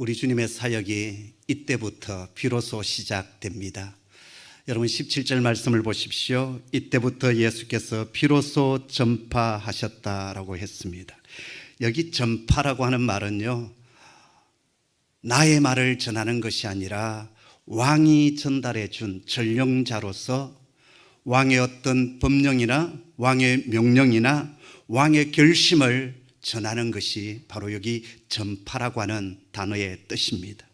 우리 주님의 사역이 이때부터 비로소 시작됩니다. 여러분 17절 말씀을 보십시오. 이때부터 예수께서 비로소 전파하셨다라고 했습니다. 여기 전파라고 하는 말은요. 나의 말을 전하는 것이 아니라 왕이 전달해 준 전령자로서 왕의 어떤 법령이나 왕의 명령이나 왕의 결심을 전하는 것이 바로 여기 전파라고 하는 단어의 뜻입니다.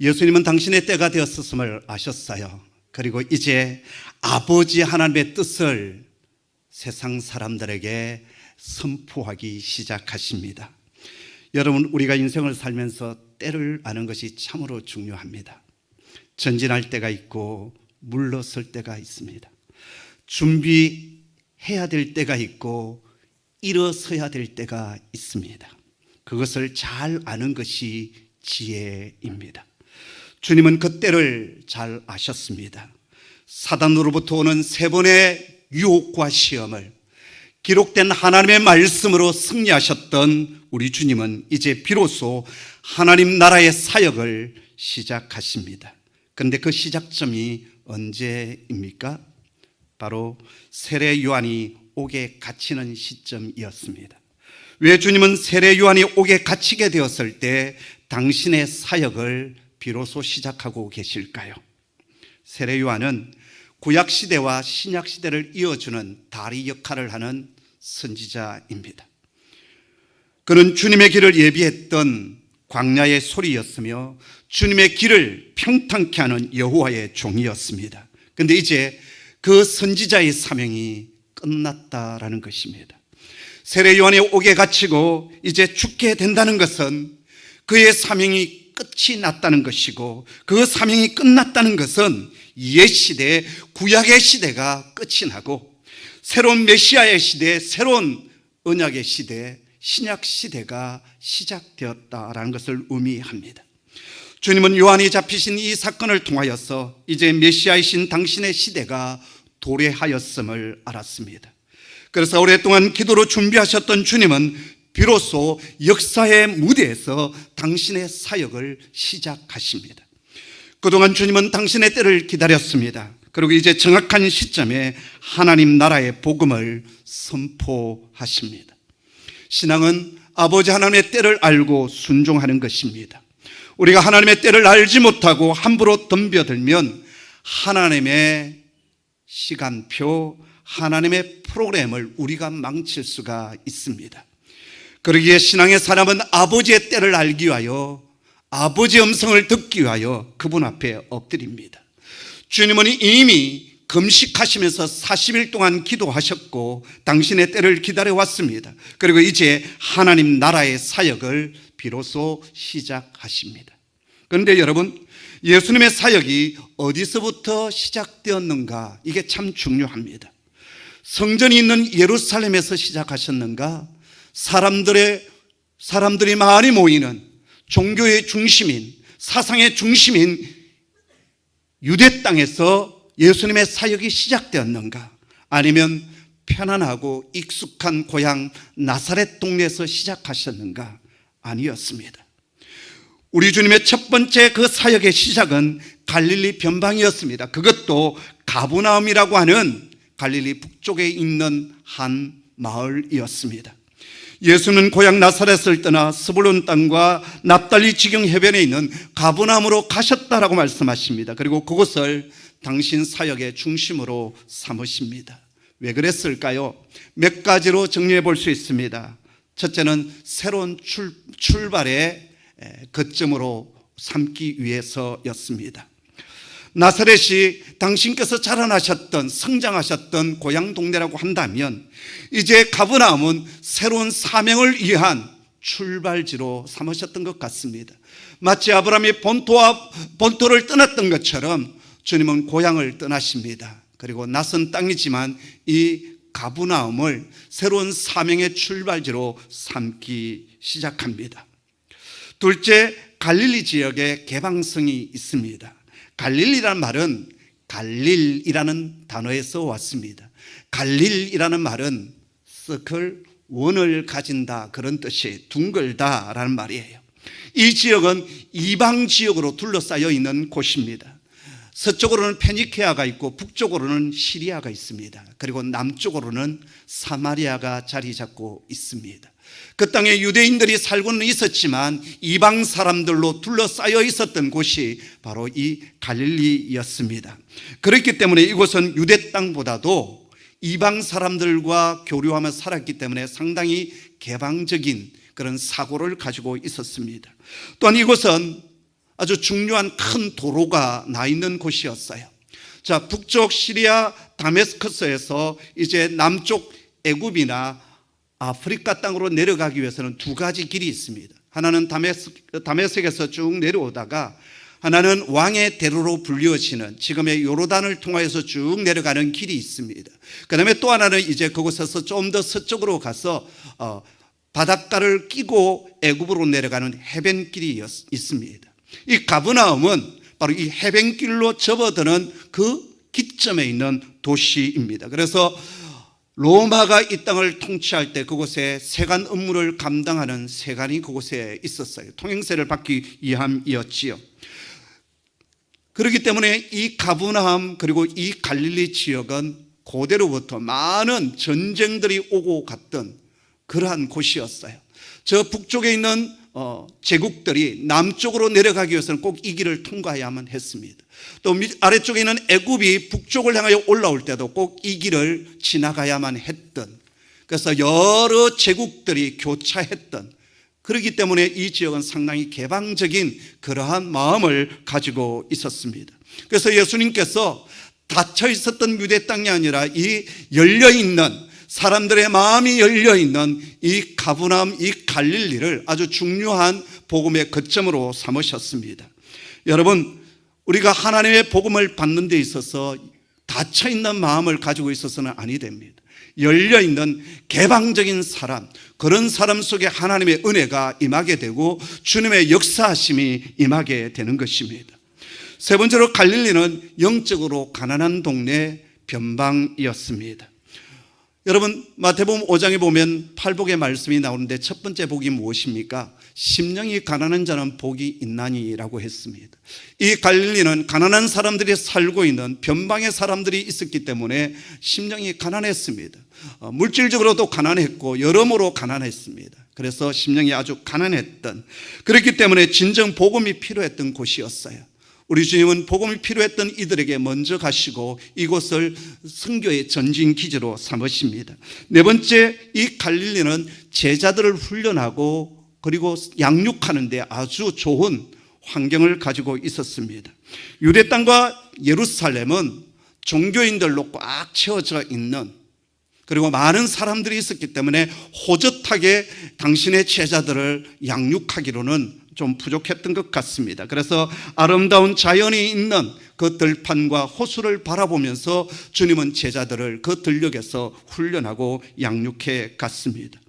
예수님은 당신의 때가 되었음을 아셨어요. 그리고 이제 아버지 하나님의 뜻을 세상 사람들에게 선포하기 시작하십니다. 여러분, 우리가 인생을 살면서 때를 아는 것이 참으로 중요합니다. 전진할 때가 있고 물러설 때가 있습니다. 준비해야 될 때가 있고 일어서야 될 때가 있습니다. 그것을 잘 아는 것이 지혜입니다. 주님은 그 때를 잘 아셨습니다. 사단으로부터 오는 세 번의 유혹과 시험을 기록된 하나님의 말씀으로 승리하셨던 우리 주님은 이제 비로소 하나님 나라의 사역을 시작하십니다. 그런데 그 시작점이 언제입니까? 바로 세례 요한이 옥에 갇히는 시점이었습니다. 왜 주님은 세례 요한이 옥에 갇히게 되었을 때 당신의 사역을 비로소 시작하고 계실까요? 세례 요한은 구약 시대와 신약 시대를 이어주는 다리 역할을 하는 선지자입니다. 그는 주님의 길을 예비했던 광야의 소리였으며 주님의 길을 평탄케 하는 여호와의 종이었습니다. 근데 이제 그 선지자의 사명이 끝났다라는 것입니다. 세례 요한이 옥에 갇히고 이제 죽게 된다는 것은 그의 사명이 끝이 났다는 것이고 그 사명이 끝났다는 것은 옛 시대 구약의 시대가 끝이 나고 새로운 메시아의 시대, 새로운 언약의 시대, 신약 시대가 시작되었다라는 것을 의미합니다. 주님은 요한이 잡히신 이 사건을 통하여서 이제 메시아이신 당신의 시대가 도래하였음을 알았습니다. 그래서 오랫동안 기도로 준비하셨던 주님은 비로소 역사의 무대에서 당신의 사역을 시작하십니다. 그동안 주님은 당신의 때를 기다렸습니다. 그리고 이제 정확한 시점에 하나님 나라의 복음을 선포하십니다. 신앙은 아버지 하나님의 때를 알고 순종하는 것입니다. 우리가 하나님의 때를 알지 못하고 함부로 덤벼들면 하나님의 시간표, 하나님의 프로그램을 우리가 망칠 수가 있습니다. 그러기에 신앙의 사람은 아버지의 때를 알기 위하여 아버지의 음성을 듣기 위하여 그분 앞에 엎드립니다. 주님은 이미 금식하시면서 40일 동안 기도하셨고 당신의 때를 기다려 왔습니다. 그리고 이제 하나님 나라의 사역을 비로소 시작하십니다. 그런데 여러분, 예수님의 사역이 어디서부터 시작되었는가? 이게 참 중요합니다. 성전이 있는 예루살렘에서 시작하셨는가? 사람들의, 사람들이 많이 모이는 종교의 중심인, 사상의 중심인 유대 땅에서 예수님의 사역이 시작되었는가? 아니면 편안하고 익숙한 고향 나사렛 동네에서 시작하셨는가? 아니었습니다. 우리 주님의 첫 번째 그 사역의 시작은 갈릴리 변방이었습니다. 그것도 가브나움이라고 하는 갈릴리 북쪽에 있는 한 마을이었습니다. 예수는 고향 나사렛을 떠나 스불론 땅과 납달리 지경 해변에 있는 가브나움으로 가셨다라고 말씀하십니다. 그리고 그곳을 당신 사역의 중심으로 삼으십니다. 왜 그랬을까요? 몇 가지로 정리해 볼 수 있습니다. 첫째는 새로운 출, 출발의 거점으로 삼기 위해서였습니다. 나사렛이 당신께서 자라나셨던 성장하셨던 고향 동네라고 한다면 이제 가브나움은 새로운 사명을 위한 출발지로 삼으셨던 것 같습니다. 마치 아브라함이 본토와 본토를 떠났던 것처럼 주님은 고향을 떠나십니다. 그리고 낯선 땅이지만 이 가브나움을 새로운 사명의 출발지로 삼기 시작합니다. 둘째, 갈릴리 지역에 개방성이 있습니다. 갈릴리라는 말은 갈릴이라는 단어에서 왔습니다. 갈릴이라는 말은 서클 원을 가진다 그런 뜻이 둥글다라는 말이에요. 이 지역은 이방 지역으로 둘러싸여 있는 곳입니다. 서쪽으로는 페니케아가 있고 북쪽으로는 시리아가 있습니다. 그리고 남쪽으로는 사마리아가 자리 잡고 있습니다. 그 땅에 유대인들이 살고는 있었지만 이방 사람들로 둘러싸여 있었던 곳이 바로 이 갈릴리였습니다. 그렇기 때문에 이곳은 유대 땅보다도 이방 사람들과 교류하며 살았기 때문에 상당히 개방적인 그런 사고를 가지고 있었습니다. 또한 이곳은 아주 중요한 큰 도로가 나 있는 곳이었어요. 자, 북쪽 시리아 다메스커스에서 이제 남쪽 애굽이나 아프리카 땅으로 내려가기 위해서는 두 가지 길이 있습니다. 하나는 다메섹에서 쭉 내려오다가 하나는 왕의 대로로 불리워지는 지금의 요르단을 통하여서 쭉 내려가는 길이 있습니다. 그 다음에 또 하나는 이제 그곳에서 좀 더 서쪽으로 가서 어, 바닷가를 끼고 애굽으로 내려가는 해변길이 있습니다. 이 가브나움은 바로 이 해변길로 접어드는 그 기점에 있는 도시입니다. 그래서 로마가 이 땅을 통치할 때 그곳에 세관 업무를 감당하는 세관이 그곳에 있었어요. 통행세를 받기 위함이었지요. 그렇기 때문에 이 가브나함 그리고 이 갈릴리 지역은 고대로부터 많은 전쟁들이 오고 갔던 그러한 곳이었어요. 저 북쪽에 있는 어, 제국들이 남쪽으로 내려가기 위해서는 꼭 이 길을 통과해야만 했습니다. 또 아래쪽에 있는 애굽이 북쪽을 향하여 올라올 때도 꼭 이 길을 지나가야만 했던 그래서 여러 제국들이 교차했던 그렇기 때문에 이 지역은 상당히 개방적인 그러한 마음을 가지고 있었습니다. 그래서 예수님께서 닫혀 있었던 유대 땅이 아니라 이 열려 있는 사람들의 마음이 열려 있는 이 가브남 이 갈릴리를 아주 중요한 복음의 거점으로 삼으셨습니다. 여러분 우리가 하나님의 복음을 받는 데 있어서 닫혀 있는 마음을 가지고 있어서는 아니 됩니다. 열려 있는 개방적인 사람, 그런 사람 속에 하나님의 은혜가 임하게 되고 주님의 역사하심이 임하게 되는 것입니다. 세 번째로 갈릴리는 영적으로 가난한 동네 변방이었습니다. 여러분 마태복음 5장에 보면 팔복의 말씀이 나오는데 첫 번째 복이 무엇입니까? 심령이 가난한 자는 복이 있나니라고 했습니다. 이 갈릴리는 가난한 사람들이 살고 있는 변방의 사람들이 있었기 때문에 심령이 가난했습니다. 어, 물질적으로도 가난했고 여러모로 가난했습니다. 그래서 심령이 아주 가난했던 그렇기 때문에 진정 복음이 필요했던 곳이었어요. 우리 주님은 복음이 필요했던 이들에게 먼저 가시고 이곳을 선교의 전진 기지로 삼으십니다. 네 번째 이 갈릴리는 제자들을 훈련하고 그리고 양육하는데 아주 좋은 환경을 가지고 있었습니다. 유대 땅과 예루살렘은 종교인들로 꽉 채워져 있는 그리고 많은 사람들이 있었기 때문에 호젓하게 당신의 제자들을 양육하기로는 좀 부족했던 것 같습니다. 그래서 아름다운 자연이 있는 그 들판과 호수를 바라보면서 주님은 제자들을 그 들녘에서 훈련하고 양육해 갔습니다.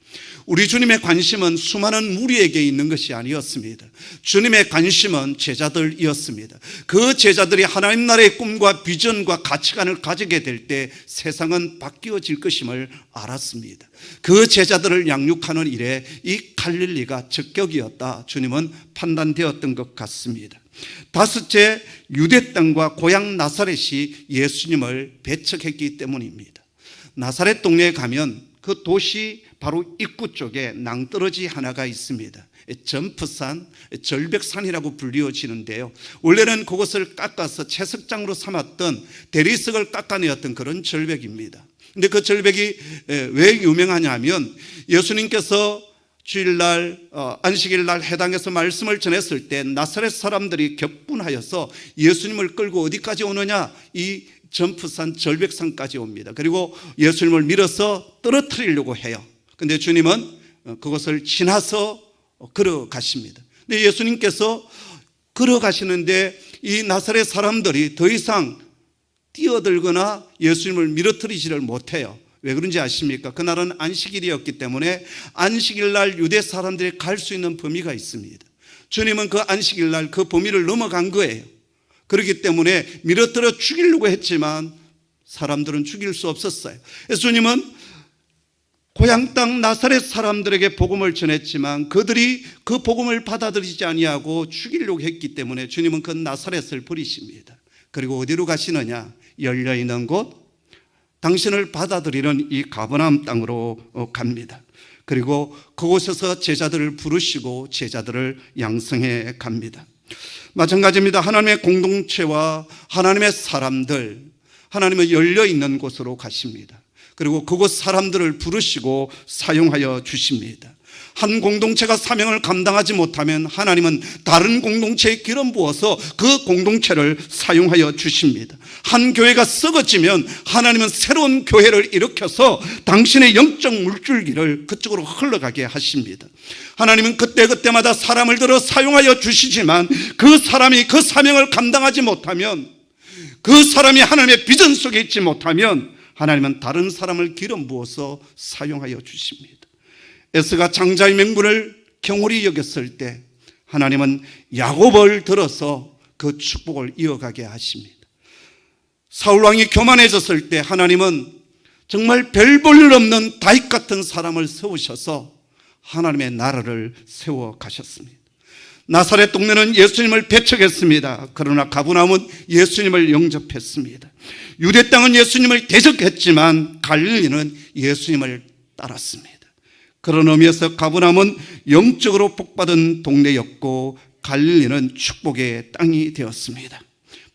우리 주님의 관심은 수많은 무리에게 있는 것이 아니었습니다. 주님의 관심은 제자들이었습니다. 그 제자들이 하나님 나라의 꿈과 비전과 가치관을 가지게 될 때 세상은 바뀌어질 것임을 알았습니다. 그 제자들을 양육하는 일에 이 갈릴리가 적격이었다. 주님은 판단되었던 것 같습니다. 다섯째, 유대 땅과 고향 나사렛이 예수님을 배척했기 때문입니다. 나사렛 동네에 가면 그 도시 바로 입구 쪽에 낭떠러지 하나가 있습니다. 점프산, 절벽산이라고 불리워지는데요. 원래는 그것을 깎아서 채석장으로 삼았던 대리석을 깎아내었던 그런 절벽입니다. 근데 그 절벽이 왜 유명하냐면 예수님께서 주일날 어, 안식일날 해당에서 말씀을 전했을 때 나사렛 사람들이 격분하여서 예수님을 끌고 어디까지 오느냐 이 점프산 절벽산까지 옵니다. 그리고 예수님을 밀어서 떨어뜨리려고 해요. 근데 주님은 어, 그것을 지나서 걸어가십니다. 근데 예수님께서 걸어가시는데 이 나사렛 사람들이 더 이상 뛰어들거나 예수님을 밀어뜨리지를 못해요. 왜 그런지 아십니까? 그날은 안식일이었기 때문에 안식일 날 유대 사람들이 갈 수 있는 범위가 있습니다. 주님은 그 안식일 날 그 범위를 넘어간 거예요. 그렇기 때문에 밀어뜨려 죽이려고 했지만 사람들은 죽일 수 없었어요. 예수님은 고향 땅 나사렛 사람들에게 복음을 전했지만 그들이 그 복음을 받아들이지 아니하고 죽이려고 했기 때문에 주님은 그 나사렛을 버리십니다. 그리고 어디로 가시느냐? 열려 있는 곳 당신을 받아들이는 이 가버나움 땅으로 어, 갑니다. 그리고 그곳에서 제자들을 부르시고 제자들을 양성해 갑니다. 마찬가지입니다. 하나님의 공동체와 하나님의 사람들, 하나님의 열려 있는 곳으로 가십니다. 그리고 그곳 사람들을 부르시고 사용하여 주십니다. 한 공동체가 사명을 감당하지 못하면 하나님은 다른 공동체에 기름 부어서 그 공동체를 사용하여 주십니다. 한 교회가 썩어지면 하나님은 새로운 교회를 일으켜서 당신의 영적 물줄기를 그쪽으로 흘러가게 하십니다. 하나님은 그때그때마다 사람을 들어 사용하여 주시지만 그 사람이 그 사명을 감당하지 못하면 그 사람이 하나님의 비전 속에 있지 못하면 하나님은 다른 사람을 기름 부어서 사용하여 주십니다. 에스가 장자의 명분을 경홀히 여겼을 때 하나님은 야곱을 들어서 그 축복을 이어가게 하십니다. 사울 왕이 교만해졌을 때 하나님은 정말 별 볼일 없는 다윗 같은 사람을 세우셔서 하나님의 나라를 세워 가셨습니다. 나사렛 동네는 예수님을 배척했습니다. 그러나 가브나움은 예수님을 영접했습니다. 유대 땅은 예수님을 대적했지만 갈릴리는 예수님을 따랐습니다. 그런 의미에서 가브나움은 영적으로 복받은 동네였고 갈릴리는 축복의 땅이 되었습니다.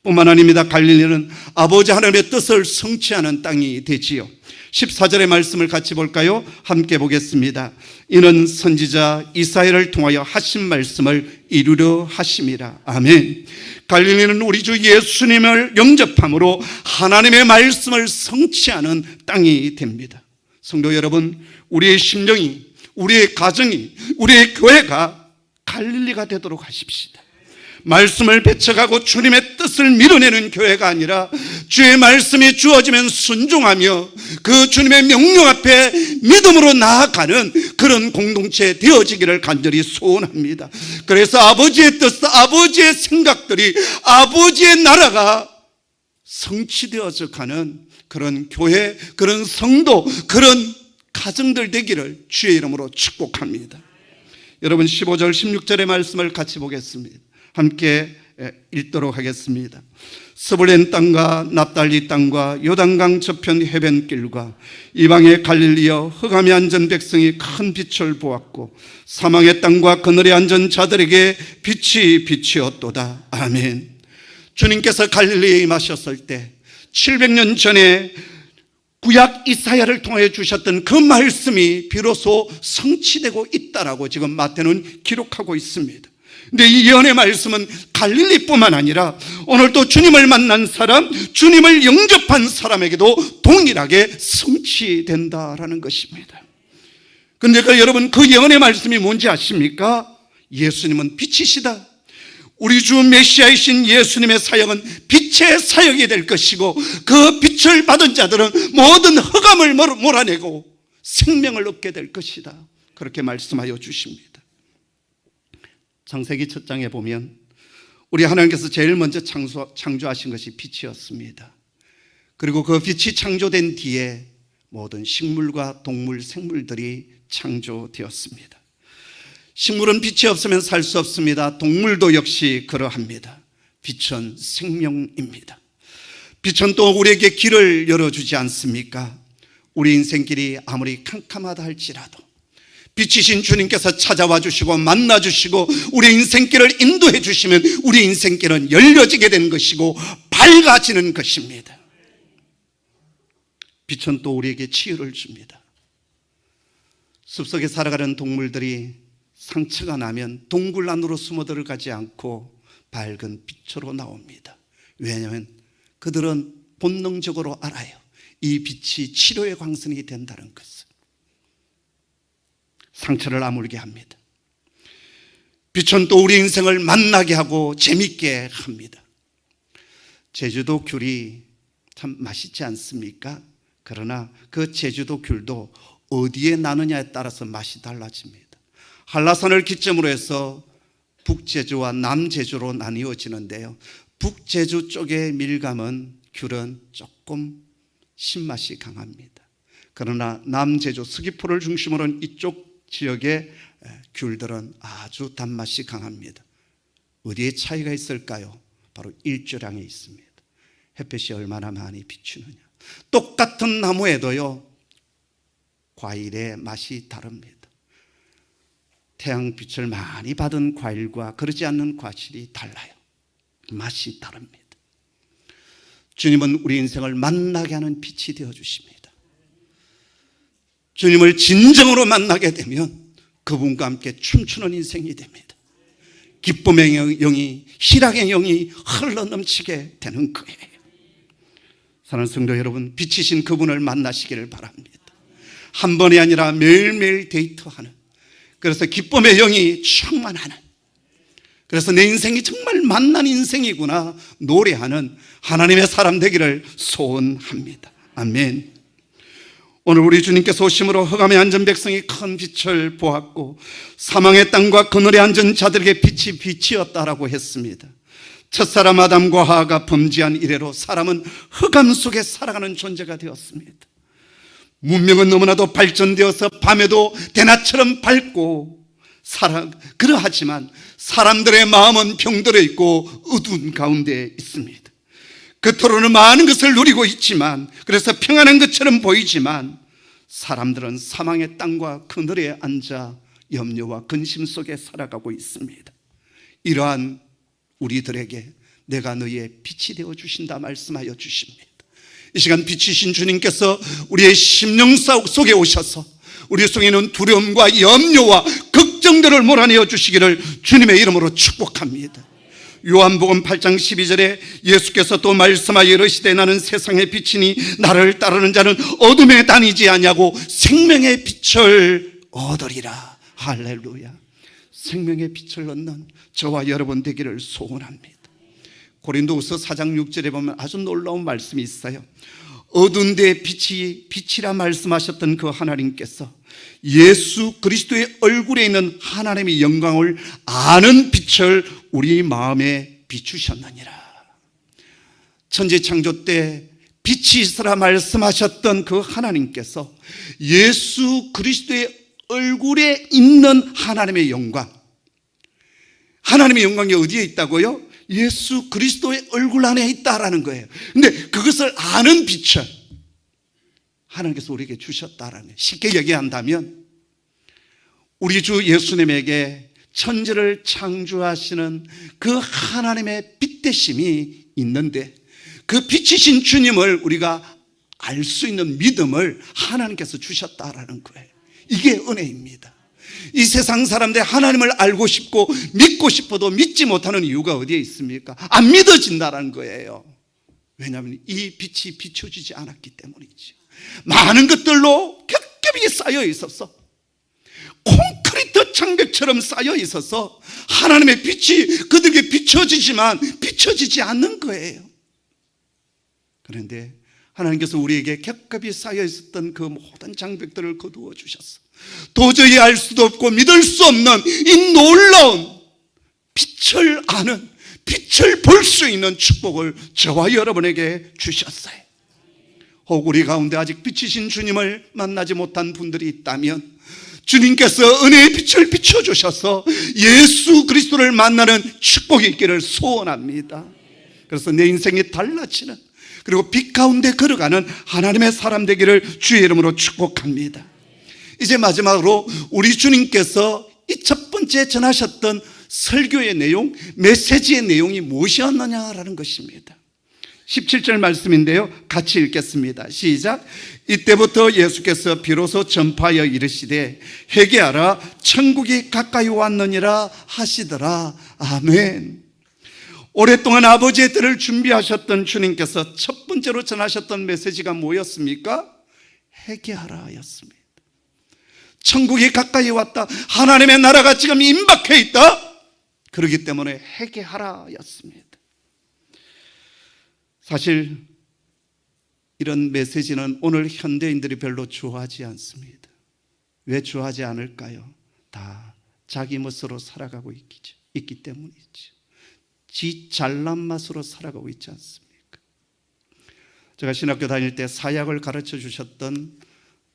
뿐만 아닙니다. 갈릴리는 아버지 하나님의 뜻을 성취하는 땅이 되지요. 14절의 말씀을 같이 볼까요? 함께 보겠습니다. 이는 선지자 이사야를 통하여 하신 말씀을 이루려 하심이라. 아멘. 갈릴리는 우리 주 예수님을 영접함으로 하나님의 말씀을 성취하는 땅이 됩니다. 성도 여러분, 우리의 심정이, 우리의 가정이, 우리의 교회가 갈릴리가 되도록 하십시다. 말씀을 배척하고 주님의 뜻을 밀어내는 교회가 아니라 주의 말씀이 주어지면 순종하며 그 주님의 명령 앞에 믿음으로 나아가는 그런 공동체 되어지기를 간절히 소원합니다. 그래서 아버지의 뜻, 아버지의 생각들이 아버지의 나라가 성취되어져 가는 그런 교회, 그런 성도, 그런 가정들 되기를 주의 이름으로 축복합니다. 여러분 15절 16절의 말씀을 같이 보겠습니다. 함께 읽도록 하겠습니다. 스불렌 땅과 납달리 땅과 요단강 저편 해변길과 이방의 갈릴리여 흑암에 앉은 백성이 큰 빛을 보았고 사망의 땅과 그늘에 앉은 자들에게 빛이 빛이었도다. 아멘. 주님께서 갈릴리에 임하셨을 때 700년 전에 구약 이사야를 통해 주셨던 그 말씀이 비로소 성취되고 있다라고 지금 마태는 기록하고 있습니다. 근데 이 예언의 말씀은 갈릴리뿐만 아니라 오늘 또 주님을 만난 사람, 주님을 영접한 사람에게도 동일하게 성취된다라는 것입니다. 근데 그 여러분 그 예언의 말씀이 뭔지 아십니까? 예수님은 빛이시다. 우리 주 메시아이신 예수님의 사역은 빛의 사역이 될 것이고 그 빛을 받은 자들은 모든 흑암을 몰아내고 생명을 얻게 될 것이다. 그렇게 말씀하여 주십니다. 창세기 첫 장에 보면 우리 하나님께서 제일 먼저 창조, 창조하신 것이 빛이었습니다. 그리고 그 빛이 창조된 뒤에 모든 식물과 동물, 생물들이 창조되었습니다. 식물은 빛이 없으면 살 수 없습니다. 동물도 역시 그러합니다. 빛은 생명입니다. 빛은 또 우리에게 길을 열어주지 않습니까? 우리 인생길이 아무리 캄캄하다 할지라도 빛이신 주님께서 찾아와 주시고 만나 주시고 우리 인생길을 인도해 주시면 우리 인생길은 열려지게 된 것이고 밝아지는 것입니다. 빛은 또 우리에게 치유를 줍니다. 숲속에 살아가는 동물들이 상처가 나면 동굴 안으로 숨어 들어가지 않고 밝은 빛으로 나옵니다. 왜냐하면 그들은 본능적으로 알아요. 이 빛이 치료의 광선이 된다는 것을. 상처를 아물게 합니다. 빛은 또 우리 인생을 만나게 하고 재밌게 합니다. 제주도 귤이 참 맛있지 않습니까? 그러나 그 제주도 귤도 어디에 나느냐에 따라서 맛이 달라집니다. 한라산을 기점으로 해서 북제주와 남제주로 나뉘어지는데요. 북제주 쪽의 밀감은 귤은 조금 신맛이 강합니다. 그러나 남제주 서귀포를 중심으로 는 이쪽 지역의 귤들은 아주 단맛이 강합니다. 어디에 차이가 있을까요? 바로 일조량에 있습니다. 햇볕이 얼마나 많이 비추느냐. 똑같은 나무에도요, 과일의 맛이 다릅니다. 태양빛을 많이 받은 과일과 그러지 않는 과실이 달라요. 맛이 다릅니다. 주님은 우리 인생을 만나게 하는 빛이 되어 주십니다. 주님을 진정으로 만나게 되면 그분과 함께 춤추는 인생이 됩니다. 기쁨의 영이, 희락의 영이 흘러 넘치게 되는 거예요. 사랑하는 성도 여러분, 빛이신 그분을 만나시기를 바랍니다. 한 번이 아니라 매일매일 데이트하는, 그래서 기쁨의 영이 충만하는, 그래서 내 인생이 정말 만난 인생이구나 노래하는 하나님의 사람 되기를 소원합니다. 아멘. 오늘 우리 주님께서 오심으로 흑암에 앉은 백성이 큰 빛을 보았고 사망의 땅과 그늘에 앉은 자들에게 빛이 빛이었다라고 했습니다. 첫사람 아담과 하하가 범죄한 이래로 사람은 흑암 속에 살아가는 존재가 되었습니다. 문명은 너무나도 발전되어서 밤에도 대낮처럼 밝고 살아 그러하지만 사람들의 마음은 병들어 있고 어두운 가운데 있습니다. 겉으로는 많은 것을 누리고 있지만 그래서 평안한 것처럼 보이지만 사람들은 사망의 땅과 그늘에 앉아 염려와 근심 속에 살아가고 있습니다. 이러한 우리들에게 내가 너의 빛이 되어 주신다 말씀하여 주십니다. 이 시간 빛이신 주님께서 우리의 심령 속에 오셔서 우리 속에 는 두려움과 염려와 걱정들을 몰아내어 주시기를 주님의 이름으로 축복합니다. 요한복음 8장 12절에 예수께서 또 말씀하여 이르시되 나는 세상의 빛이니 나를 따르는 자는 어둠에 다니지 아니하고 생명의 빛을 얻으리라. 할렐루야. 생명의 빛을 얻는 저와 여러분 되기를 소원합니다 고린도후서 4장 6절에 보면 아주 놀라운 말씀이 있어요 어두운 데 빛이 빛이라 말씀하셨던 그 하나님께서 예수 그리스도의 얼굴에 있는 하나님의 영광을 아는 빛을 우리 마음에 비추셨느니라. 천지 창조 때 빛이 있으라 말씀하셨던 그 하나님께서 예수 그리스도의 얼굴에 있는 하나님의 영광. 하나님의 영광이 어디에 있다고요? 예수 그리스도의 얼굴 안에 있다라는 거예요. 근데 그것을 아는 빛을 하나님께서 우리에게 주셨다라는 거예요. 쉽게 얘기한다면 우리 주 예수님에게 천지를 창조하시는 그 하나님의 빛 대심이 있는데 그 빛이신 주님을 우리가 알 수 있는 믿음을 하나님께서 주셨다라는 거예요. 이게 은혜입니다. 이 세상 사람들 하나님을 알고 싶고 믿고 싶어도 믿지 못하는 이유가 어디에 있습니까? 안 믿어진다는 거예요. 왜냐하면 이 빛이 비춰지지 않았기 때문이죠. 많은 것들로 겹겹이 쌓여 있었어. 콘크리트 장벽처럼 쌓여 있어서 하나님의 빛이 그들에게 비춰지지만 비춰지지 않는 거예요. 그런데 하나님께서 우리에게 겹겹이 쌓여 있었던 그 모든 장벽들을 거두어 주셨어. 도저히 알 수도 없고 믿을 수 없는 이 놀라운 빛을 아는 빛을 볼 수 있는 축복을 저와 여러분에게 주셨어요. 혹 우리 가운데 아직 빛이신 주님을 만나지 못한 분들이 있다면 주님께서 은혜의 빛을 비춰주셔서 예수 그리스도를 만나는 축복이 있기를 소원합니다. 그래서 내 인생이 달라지는 그리고 빛 가운데 걸어가는 하나님의 사람 되기를 주의 이름으로 축복합니다. 이제 마지막으로 우리 주님께서 이 첫 번째 전하셨던 설교의 내용, 메시지의 내용이 무엇이었느냐라는 것입니다. 17절 말씀인데요. 같이 읽겠습니다. 시작. 이때부터 예수께서 비로소 전파하여 이르시되 회개하라 천국이 가까이 왔느니라 하시더라. 아멘. 오랫동안 아버지의 때를 준비하셨던 주님께서 첫 번째로 전하셨던 메시지가 뭐였습니까? 회개하라 였습니다. 천국이 가까이 왔다. 하나님의 나라가 지금 임박해 있다. 그렇기 때문에 회개하라 였습니다. 사실 이런 메시지는 오늘 현대인들이 별로 좋아하지 않습니다. 왜 좋아하지 않을까요? 다 자기 멋으로 살아가고 있기죠. 있기 때문이죠. 지 잘난 맛으로 살아가고 있지 않습니까? 제가 신학교 다닐 때 사약을 가르쳐 주셨던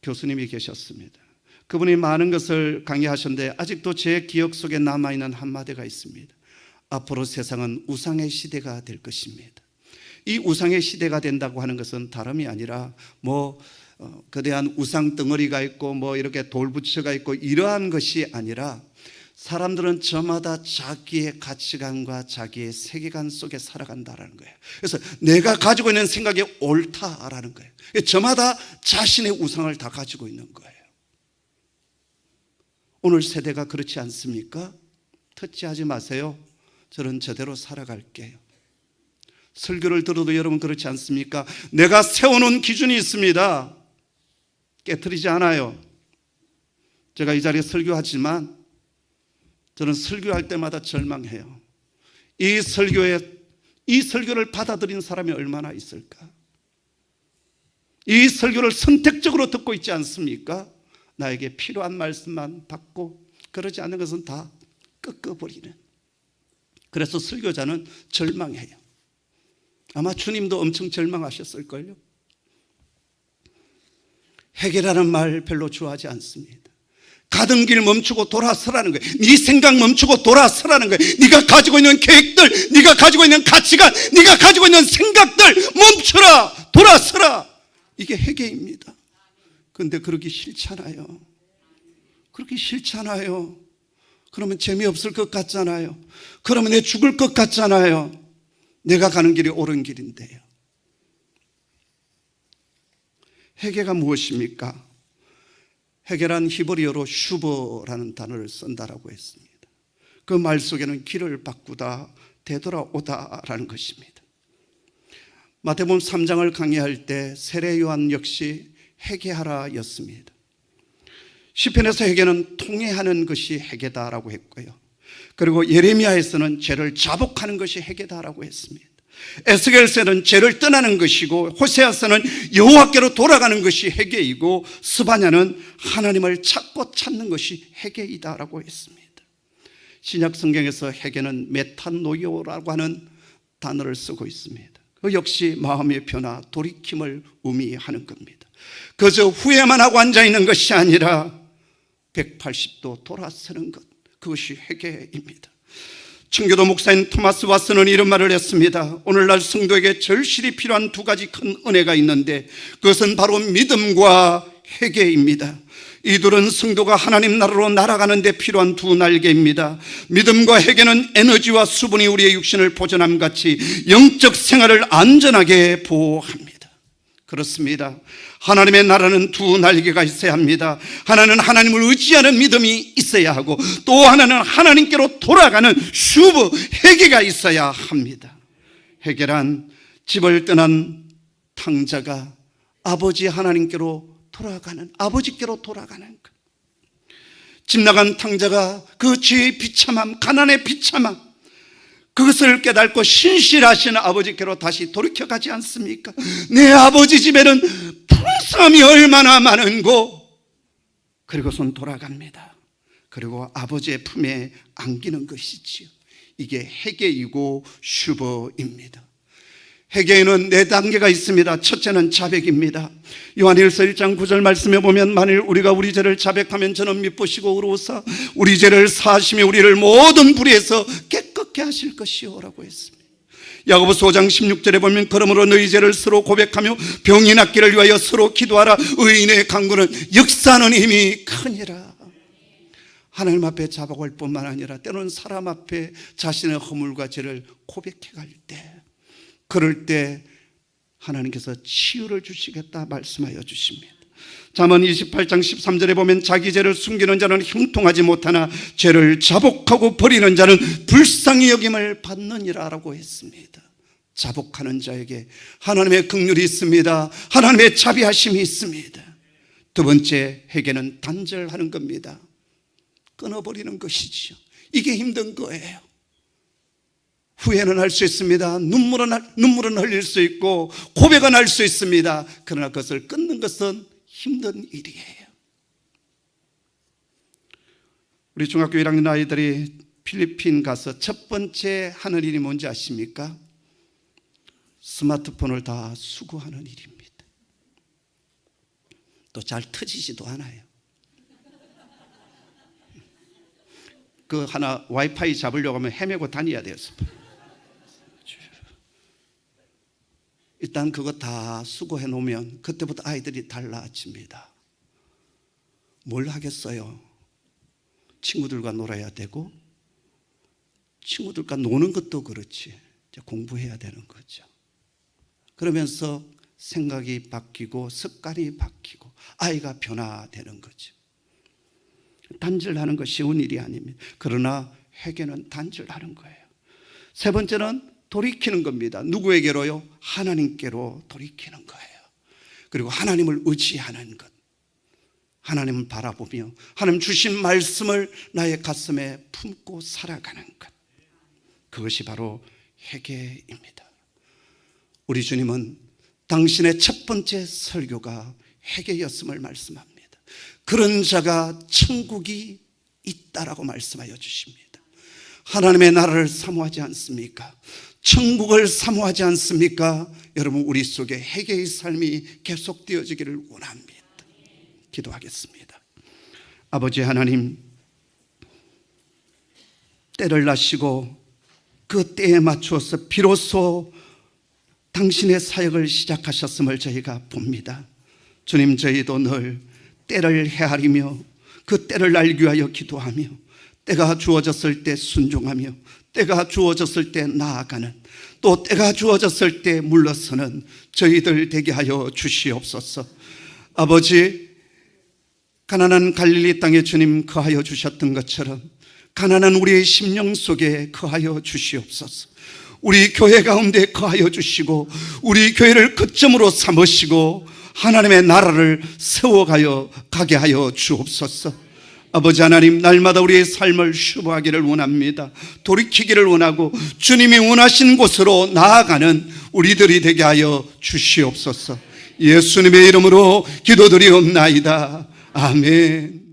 교수님이 계셨습니다. 그분이 많은 것을 강의하셨는데 아직도 제 기억 속에 남아있는 한마디가 있습니다. 앞으로 세상은 우상의 시대가 될 것입니다. 이 우상의 시대가 된다고 하는 것은 다름이 아니라 뭐 어, 거대한 우상 덩어리가 있고 뭐 이렇게 돌부처가 있고 이러한 것이 아니라 사람들은 저마다 자기의 가치관과 자기의 세계관 속에 살아간다라는 거예요. 그래서 내가 가지고 있는 생각이 옳다라는 거예요. 저마다 자신의 우상을 다 가지고 있는 거예요. 오늘 세대가 그렇지 않습니까? 터치하지 마세요. 저는 저대로 살아갈게요. 설교를 들어도 여러분 그렇지 않습니까? 내가 세워놓은 기준이 있습니다. 깨뜨리지 않아요. 제가 이 자리에 설교하지만 저는 설교할 때마다 절망해요. 이 설교에 이 설교를 받아들인 사람이 얼마나 있을까? 이 설교를 선택적으로 듣고 있지 않습니까? 나에게 필요한 말씀만 받고 그러지 않는 것은 다 꺾어버리는. 그래서 설교자는 절망해요. 아마 주님도 엄청 절망하셨을걸요. 해결하는 말 별로 좋아하지 않습니다. 가던 길 멈추고 돌아서라는 거예요. 네 생각 멈추고 돌아서라는 거예요. 네가 가지고 있는 계획들, 네가 가지고 있는 가치관, 네가 가지고 있는 생각들 멈춰라, 돌아서라. 이게 회개입니다. 근데 그러기 싫잖아요. 그렇게 싫잖아요. 그러면 재미없을 것 같잖아요. 그러면 내 죽을 것 같잖아요. 내가 가는 길이 옳은 길인데요. 회개가 무엇입니까? 해결한 히브리어로 슈버라는 단어를 쓴다라고 했습니다. 그 말 속에는 길을 바꾸다, 되돌아오다라는 것입니다. 마태복음 3장을 강의할 때 세례 요한 역시 회개하라였습니다. 시편에서 회개는 통회하는 것이 회개다라고 했고요. 그리고 예레미야에서는 죄를 자복하는 것이 회개다라고 했습니다. 에스겔서는 죄를 떠나는 것이고 호세아서는 여호와께로 돌아가는 것이 회개이고 스바냐는 하나님을 찾고 찾는 것이 회개이다라고 했습니다. 신약 성경에서 회개는 메탄노이오라고 하는 단어를 쓰고 있습니다. 그 역시 마음의 변화, 돌이킴을 의미하는 겁니다. 그저 후회만 하고 앉아 있는 것이 아니라 180도 돌아서는 것, 그것이 회개입니다. 청교도 목사인 토마스 와스는 이런 말을 했습니다. 오늘날 성도에게 절실히 필요한 두 가지 큰 은혜가 있는데 그것은 바로 믿음과 회개입니다. 이 둘은 성도가 하나님 나라로 날아가는 데 필요한 두 날개입니다. 믿음과 회개는 에너지와 수분이 우리의 육신을 보존함 같이 영적 생활을 안전하게 보호합니다. 그렇습니다. 하나님의 나라는 두 날개가 있어야 합니다. 하나는 하나님을 의지하는 믿음이 있어야 하고 또 하나는 하나님께로 돌아가는 슈브 회개가 있어야 합니다. 회개란 집을 떠난 탕자가 아버지 하나님께로 돌아가는 아버지께로 돌아가는 것. 집 나간 탕자가 그 죄의 비참함, 가난의 비참함, 그것을 깨닫고 신실하신 아버지께로 다시 돌이켜 가지 않습니까? 내 아버지 집에는 풍성함이 얼마나 많은고 그리고선 돌아갑니다. 그리고 아버지의 품에 안기는 것이지요. 이게 회개이고 슈버입니다. 회개에는 네 단계가 있습니다. 첫째는 자백입니다. 요한일서 1장 9절 말씀에 보면 만일 우리가 우리 죄를 자백하면 저는 미쁘시고 의로우사 우리 죄를 사하시며 우리를 모든 불의에서 깨끗 게 하실 것이요라고 했습니다. 야고보서 5장 16절에 보면 그러므로 너희 죄를 서로 고백하며 병이 낫기를 위하여 서로 기도하라 의인의 강구는 역사하는 힘이 크니라. 하나님 앞에 자복할 뿐만 아니라 때로는 사람 앞에 자신의 허물과 죄를 고백해 갈 때 그럴 때 하나님께서 치유를 주시겠다 말씀하여 주십니다. 잠언 28장 13절에 보면 자기 죄를 숨기는 자는 형통하지 못하나 죄를 자복하고 버리는 자는 불쌍히 여김을 받느니라라고 했습니다. 자복하는 자에게 하나님의 긍휼이 있습니다. 하나님의 자비하심이 있습니다. 두 번째 회개는 단절하는 겁니다. 끊어버리는 것이죠. 이게 힘든 거예요. 후회는 할 수 있습니다. 눈물은, 눈물은 흘릴 수 있고 고백은 할 수 있습니다. 그러나 그것을 끊는 것은 힘든 일이에요. 우리 중학교 1학년 아이들이 필리핀 가서 첫 번째 하는 일이 뭔지 아십니까? 스마트폰을 다 수거하는 일입니다. 또 잘 터지지도 않아요. 그 하나 와이파이 잡으려고 하면 헤매고 다녀야 돼요. 일단 그거 다 수고해 놓으면 그때부터 아이들이 달라집니다. 뭘 하겠어요? 친구들과 놀아야 되고 친구들과 노는 것도 그렇지. 공부해야 되는 거죠. 그러면서 생각이 바뀌고 습관이 바뀌고 아이가 변화되는 거죠. 단절하는 거 쉬운 일이 아닙니다. 그러나 회개는 단절하는 거예요. 세 번째는 돌이키는 겁니다. 누구에게로요? 하나님께로 돌이키는 거예요. 그리고 하나님을 의지하는 것. 하나님을 바라보며 하나님 주신 말씀을 나의 가슴에 품고 살아가는 것. 그것이 바로 회개입니다. 우리 주님은 당신의 첫 번째 설교가 회개였음을 말씀합니다. 그런 자가 천국이 있다라고 말씀하여 주십니다. 하나님의 나라를 사모하지 않습니까? 천국을 사모하지 않습니까? 여러분 우리 속에 회개의 삶이 계속되어지기를 원합니다. 기도하겠습니다. 아버지 하나님 때를 나시고 그 때에 맞추어서 비로소 당신의 사역을 시작하셨음을 저희가 봅니다. 주님 저희도 늘 때를 헤아리며 그 때를 알기 위하여 기도하며 때가 주어졌을 때 순종하며 때가 주어졌을 때 나아가는 또 때가 주어졌을 때 물러서는 저희들 되게 하여 주시옵소서. 아버지 가난한 갈릴리 땅에 주님 거하여 주셨던 것처럼 가난한 우리의 심령 속에 거하여 주시옵소서. 우리 교회 가운데 거하여 주시고 우리 교회를 거점으로 삼으시고 하나님의 나라를 세워가여 가게 하여 주옵소서. 아버지 하나님 날마다 우리의 삶을 슈보하기를 원합니다. 돌이키기를 원하고 주님이 원하신 곳으로 나아가는 우리들이 되게 하여 주시옵소서. 예수님의 이름으로 기도드리옵나이다. 아멘.